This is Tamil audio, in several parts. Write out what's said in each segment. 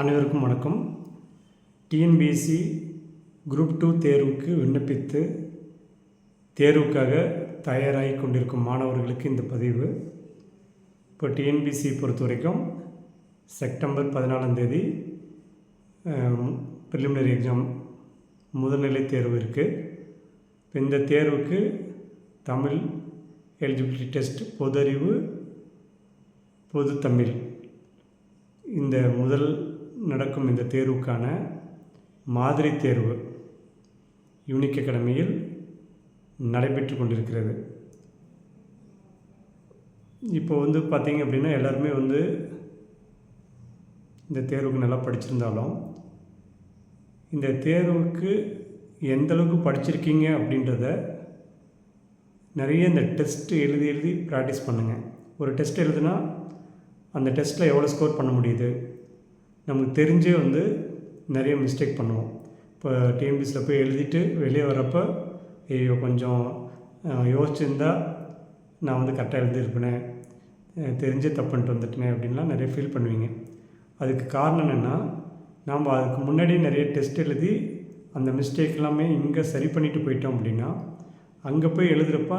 அனைவருக்கும் வணக்கம். டிஎன்பிஎஸ்சி குரூப் டூ தேர்வுக்கு விண்ணப்பித்து தேர்வுக்காக தயாராகி கொண்டிருக்கும் மாணவர்களுக்கு இந்த பதிவு. இப்போ டிஎன்பிஎஸ்சி பொறுத்த வரைக்கும் செப்டம்பர் பதினாலாம் தேதி ப்ரிலிமினரி எக்ஸாம் முதல்நிலை தேர்வு இருக்குது இப்போ இந்த தேர்வுக்கு தமிழ் எலிஜிபிலிட்டி டெஸ்ட் பொதறிவு பொது தமிழ். இந்த முதல் நடக்கும் இந்த தேர்வுக்கான மாதிரி தேர்வு யூனிக் அகாடமியில் நடைபெற்று கொண்டிருக்கிறது. இப்போ வந்து பார்த்தீங்க அப்படின்னா எல்லாருமே வந்து இந்த தேர்வுக்கு நல்லா படிச்சிருந்தாலும் இந்த தேர்வுக்கு எந்தளவுக்கு படிச்சிருக்கீங்க அப்படின்றத நிறைய இந்த டெஸ்ட் எழுதி எழுதி ப்ராக்டிஸ் பண்ணுங்கள் ஒரு டெஸ்ட் எழுதுனா அந்த டெஸ்ட்டில் எவ்வளோ ஸ்கோர் பண்ண முடியுது? நமக்கு தெரிஞ்சே வந்து நிறைய மிஸ்டேக் பண்ணுவோம். இப்போ டிஎன்பிஎஸ்சியில் போய் எழுதிட்டு வெளியே வரப்போ ஐயோ கொஞ்சம் யோசிச்சுருந்தா யோசிச்சிருந்தா நான் வந்து கரெக்டாக எழுதியிருப்பேனே. தெரிஞ்சு தெரிஞ்சே தப்பு பண்ணிட்டு வந்துட்டேனே அப்படின்லாம் நிறைய ஃபீல் பண்ணுவீங்க. அதுக்கு காரணம் என்னென்னா நாம் அதுக்கு முன்னாடி நிறைய டெஸ்ட் எழுதி அந்த மிஸ்டேக் எல்லாமே இங்கே சரி பண்ணிட்டு போயிட்டோம் அப்படின்னா அங்கே போய் எழுதுகிறப்ப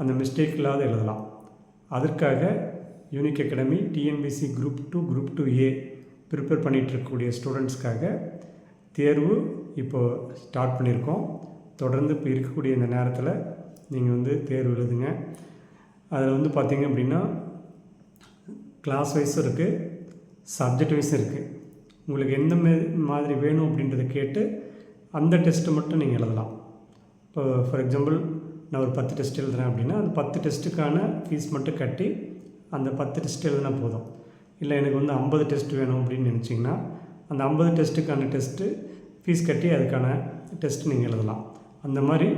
அந்த மிஸ்டேக் இல்லாத எழுதலாம். அதற்காக unique academy TNPSC group two group two A prepare பண்ணிகிட்டு இருக்கக்கூடிய ஸ்டூடெண்ட்ஸ்க்காக தேர்வு இப்போது ஸ்டார்ட் பண்ணியிருக்கோம் தொடர்ந்து இப்போ இருக்கக்கூடிய இந்த நேரத்தில் நீங்கள் வந்து தேர்வு எழுதுங்க. அதில் வந்து பார்த்தீங்க அப்படின்னா கிளாஸ் வைஸும் இருக்குது சப்ஜெக்ட் வைஸும் இருக்குது உங்களுக்கு எந்த மாதிரி வேணும் அப்படின்றத கேட்டு அந்த டெஸ்ட்டு மட்டும் நீங்கள் எழுதலாம். இப்போ ஃபார் எக்ஸாம்பிள் நான் ஒரு பத்து டெஸ்ட் எழுதுறேன் அப்படின்னா அந்த பத்து டெஸ்ட்டுக்கான ஃபீஸ் மட்டும் கட்டி அந்த பத்து டெஸ்ட் எழுதினா போதும். இல்லை எனக்கு வந்து ஐம்பது டெஸ்ட் வேணும் அப்படின்னு நினச்சிங்கன்னா அந்த ஐம்பது டெஸ்ட்டுக்கான டெஸ்ட்டு ஃபீஸ் கட்டி அதுக்கான டெஸ்ட் நீங்கள் எழுதலாம். அந்த மாதிரி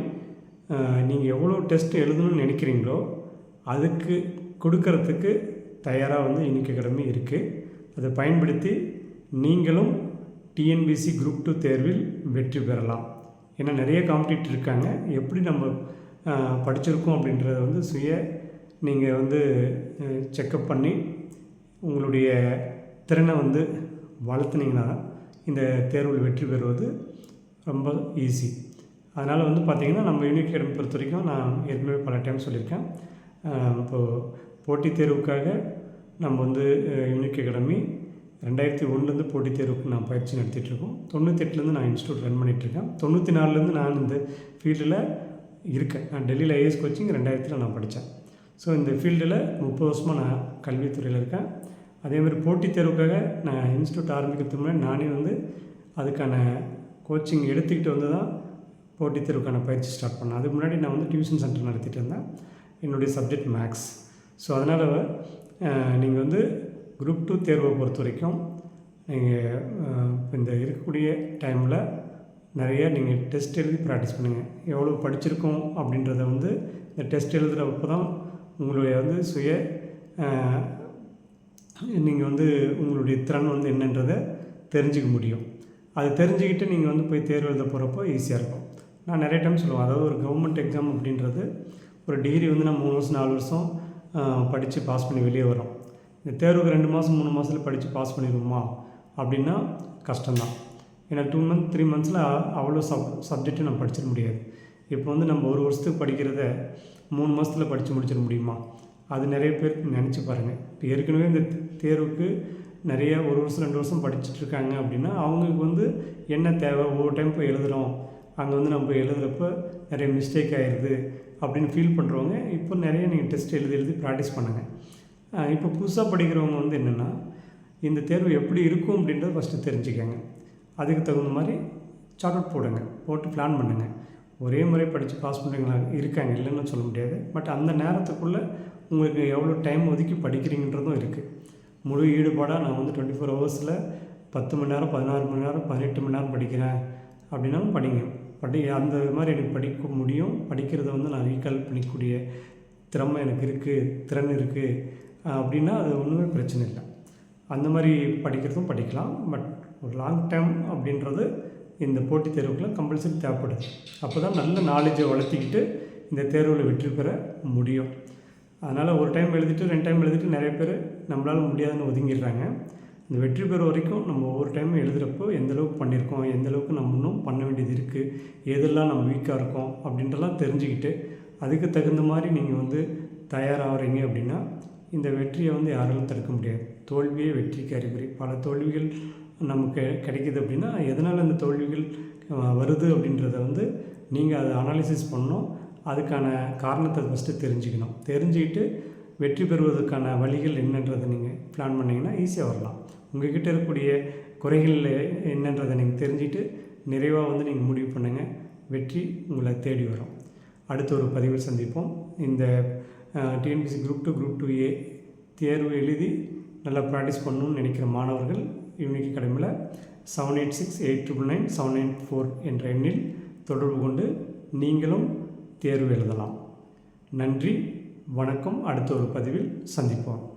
நீங்கள் எவ்வளோ டெஸ்ட் எழுதணும்னு நினைக்கிறீங்களோ அதுக்கு கொடுக்கறதுக்கு தயாராக வந்து இன்றைக்கி அகாடமி இருக்குது அதை பயன்படுத்தி நீங்களும் டிஎன்பிசி குரூப் டூ தேர்வில் வெற்றி பெறலாம். ஏன்னா நிறைய காம்படிட்டர் இருக்காங்க. எப்படி நம்ம படிச்சிருக்கோம் அப்படின்றத வந்து சுய நீங்கள் வந்து செக்கப் பண்ணி உங்களுடைய திறனை வந்து வளர்த்துனீங்கன்னா இந்த தேர்வில் வெற்றி பெறுவது ரொம்ப ஈஸி அதனால் வந்து பார்த்திங்கன்னா நம்ம யூனிக் அகாடமி பொறுத்த வரைக்கும் நான் ஏற்கனவே பல டைம் சொல்லியிருக்கேன். இப்போது போட்டித் தேர்வுக்காக நம்ம வந்து யூனிக் அகாடமி ரெண்டாயிரத்தி ஒன்றுலேருந்து போட்டித் தேர்வுக்கு நான் பயிற்சி நடத்திட்டுருக்கோம் தொண்ணூத்தெட்டுலேருந்து நான் இன்ஸ்டியூட் ரன் பண்ணிகிட்ருக்கேன் தொண்ணூற்றி நாலுலேருந்து நான் இந்த ஃபீல்டில் இருக்கேன். நான் டெல்லியில் ஐஏஎஸ் கோச்சிங் ரெண்டாயிரத்தில் நான் படித்தேன் ஸோ இந்த ஃபீல்டில் முப்பது வருஷமாக நான் கல்வித்துறையில் இருக்கேன். அதேமாதிரி போட்டித் தேர்வுக்காக நான் இன்ஸ்டியூட் ஆரம்பிக்கிறதுக்கு முன்னாடி நானே வந்து அதுக்கான கோச்சிங் எடுத்துக்கிட்டு வந்து தான் போட்டித் தேர்வுக்கான பயிற்சி ஸ்டார்ட் பண்ணேன். அதுக்கு முன்னாடி நான் வந்து டியூஷன் சென்டர் நடத்திட்டு இருந்தேன். என்னுடைய சப்ஜெக்ட் மேக்ஸ் ஸோ அதனால் நீங்கள் வந்து குரூப் டூ தேர்வை பொறுத்த வரைக்கும் நீங்கள் இந்த இருக்கக்கூடிய டைமில் நிறைய நீங்கள் டெஸ்ட் எழுதி ப்ராக்டிஸ் பண்ணுங்கள் எவ்வளோ படிச்சிருக்கோம் அப்படின்றத வந்து இந்த டெஸ்ட் எழுதுகிறப்ப தான் உங்களுடைய வந்து சுய நீங்கள் வந்து உங்களுடைய திறன் வந்து என்னன்றதை தெரிஞ்சுக்க முடியும். அது தெரிஞ்சுக்கிட்டு நீங்கள் வந்து போய் தேர்வு எழுத போகிறப்போ ஈஸியாக இருக்கும். நான் நிறைய டைம் சொல்லுவேன். அதாவது ஒரு கவர்மெண்ட் எக்ஸாம் அப்படின்றது ஒரு டிகிரி வந்து நான் மூணு வருஷம் நாலு வருஷம் படித்து பாஸ் பண்ணி வெளியே வரோம் இந்த தேர்வுக்கு ரெண்டு மாதம் மூணு மாதத்தில் படித்து பாஸ் பண்ணிடுவோமா? அப்படின்னா கஷ்டம்தான். ஏன்னா டூ மந்த் த்ரீ மந்த்ஸில் அவ்வளோ சப் சப்ஜெக்ட்டு நம்ம படிச்சிட முடியாது. இப்போ வந்து நம்ம ஒரு வருஷத்துக்கு படிக்கிறத மூணு மாதத்தில் படித்து முடிச்சிட முடியுமா? அது நிறைய பேருக்கு நினச்சி பாருங்கள் இப்போ ஏற்கனவே இந்த தேர்வுக்கு நிறைய ஒரு வருஷம் ரெண்டு வருஷம் படிச்சுட்ருக்காங்க அப்படின்னா அவங்களுக்கு வந்து என்ன தேவை? ஒவ்வொரு டைம் போய் எழுதுகிறோம் அங்கே வந்து நம்ம எழுதுகிறப்ப நிறைய மிஸ்டேக் ஆயிடுது அப்படின்னு ஃபீல் பண்ணுறவங்க இப்போ நிறைய நீங்கள் டெஸ்ட் எழுதி எழுதி ப்ராக்டிஸ் பண்ணுங்கள் இப்போ புதுசாக படிக்கிறவங்க வந்து என்னென்னா இந்த தேர்வு எப்படி இருக்கும் அப்படின்றத ஃபஸ்ட்டு தெரிஞ்சுக்கங்க. அதுக்கு தகுந்த மாதிரி சார்ட் அவுட் போடுங்க. போட்டு பிளான் பண்ணுங்கள் ஒரே முறை படித்து பாஸ் பண்ணுறீங்களா இருக்காங்க இல்லைன்னு சொல்ல முடியாது. பட் அந்த நேரத்துக்குள்ளே உங்களுக்கு எவ்வளோ டைம் ஒதுக்கி படிக்கிறீங்கன்றதும் இருக்குது முழு ஈடுபாடாக நான் வந்து டுவெண்ட்டி ஃபோர் ஹவர்ஸில் பத்து மணி நேரம் பதினாறு மணி நேரம் பதினெட்டு மணி நேரம் படிக்கிறேன். அப்படின்னாலும் படிங்க. படி அந்த மாதிரி எனக்கு படிக்க முடியும். படிக்கிறத வந்து நான் ரீகால் பண்ணிக்கூடிய திறமை எனக்கு இருக்குது திறன் இருக்குது அப்படின்னா அது ஒன்றுமே பிரச்சனை இல்லை. அந்த மாதிரி படிக்கிறதும் படிக்கலாம். பட் ஒரு லாங் டைம் அப்படின்றது இந்த போட்டித் தேர்வுக்குலாம் கம்பல்சரி தேவைப்படுது. அப்போ தான் நல்ல நாலேஜை வளர்த்திக்கிட்டு இந்த தேர்வில் வெற்றி பெற முடியும். அதனால் ஒரு டைம் எழுதிட்டு ரெண்டு டைம் எழுதிட்டு நிறைய பேர் நம்மளால் முடியாதுன்னு ஒதுங்கிடுறாங்க. இந்த வெற்றி பெற வரைக்கும் நம்ம ஒவ்வொரு டைமும் எழுதுகிறப்போ எந்தளவுக்கு பண்ணியிருக்கோம் எந்த அளவுக்கு நம்ம இன்னும் பண்ண வேண்டியது இருக்குது எதெல்லாம் நம்ம வீக்காக இருக்கோம் அப்படின்றலாம் தெரிஞ்சுக்கிட்டு அதுக்கு தகுந்த மாதிரி நீங்கள் வந்து தயாராகிறீங்க அப்படின்னா இந்த வெற்றியை வந்து யாராலும் தடுக்க முடியாது. தோல்வியே வெற்றிக்கு அறிகுறி. பல தோல்விகள் நமக்கு கிடைக்கிது அப்படின்னா எதனால் அந்த தோல்விகள் வருது அப்படின்றத வந்து நீங்கள் அதை அனாலிசிஸ் பண்ணணும். அதுக்கான காரணத்தை ஃபஸ்ட்டு தெரிஞ்சுக்கணும். தெரிஞ்சுக்கிட்டு வெற்றி பெறுவதற்கான வழிகள் என்னன்றதை நீங்கள் பிளான் பண்ணிங்கன்னா ஈஸியாக வரலாம். உங்ககிட்ட இருக்கக்கூடிய குறைகள் என்னன்றதை நீங்கள் தெரிஞ்சுட்டு நிறைவாக வந்து நீங்கள் முடிவு பண்ணுங்கள் வெற்றி உங்களை தேடி வரும். அடுத்த ஒரு பதிவில் சந்திப்போம். இந்த TNPSC group two group two A தேர்வு எழுதி நல்லா ப்ராக்டிஸ் பண்ணணும்னு நினைக்கிற மாணவர்கள் யூனிக் அகாடமியில் seven eight six eight triple nine seven nine four என்ற எண்ணில் தொடர்பு கொண்டு நீங்களும் தேர்வு எழுதலாம். நன்றி. வணக்கம். அடுத்த ஒரு பதிவில் சந்திப்போம்.